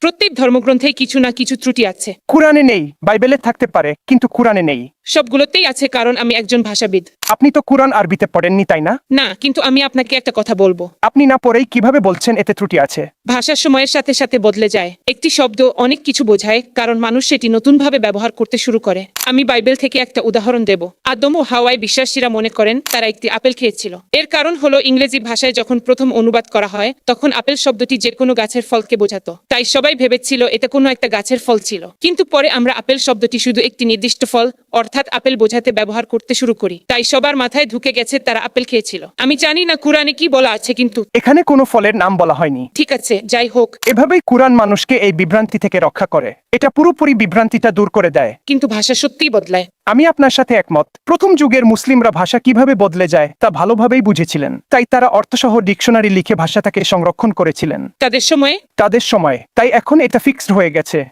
প্রত্যেক ধর্মগ্রন্থে কিছু না কিছু ত্রুটি আছে। কোরআনে নেই বাইবেলে থাকতে পারে কিন্তু কোরআনে নেই। সবগুলোতেই আছে কারণ আমি একজন ভাষাবিদ। আপনি তো কোরআন আরবিতে পড়েননি তাই না? না কিন্তু আমি আপনাকে একটা কথা বলব। আপনি না পড়েই কীভাবে বলছেন এতে ত্রুটি আছে? ভাষা সময়ের সাথে সাথে বদলে যায়। একটি শব্দ অনেক কিছু বোঝায় কারণ মানুষ সেটি নতুনভাবে ব্যবহার করতে শুরু করে। আমি বাইবেল থেকে একটা উদাহরণ দেব। আদম ও হাওয়াই বিশ্বাসীরা মনে করেন তারা একটি আপেল খেয়েছিল। এর কারণ হলো ইংরেজি ভাষায় যখন প্রথম অনুবাদ করা হয় তখন আপেল শব্দটি যে কোনো গাছের ফলকে বোঝাতো। তাই সবাই ভেবেছিল এটা কোনো একটা গাছের ফল ছিল। কিন্তু পরে আমরা আপেল শব্দটি শুধু একটি নির্দিষ্ট ফল অর্থাৎ আপেল বোঝাতে ব্যবহার করতে শুরু করি। তাই সবার মাথায় ঢুকে গেছে তারা আপেল খেয়েছিল। আমি জানি না কোরআনে কি বলা আছে কিন্তু এখানে কোনো ফলের নাম বলা হয়নি। ঠিক আছে যাই হোক। এভাবেই কোরআন মানুষকে এই বিভ্রান্তি থেকে রক্ষা করে। এটা পুরোপুরি বিভ্রান্তিটা দূর করে দেয়। কিন্তু ভাষা সত্যিই বদলায়। আমি আপনার সাথে একমত। প্রথম যুগের মুসলিমরা ভাষা কীভাবে বদলে যায় তা ভালোভাবেই বুঝেছিলেন। তাই তারা অর্থসহ ডিকশনারি লিখে ভাষাটাকে সংরক্ষণ করেছিলেন। তাদের সময়ে? তাদের সময়। তাই এখন এটা ফিক্সড হয়ে গেছে।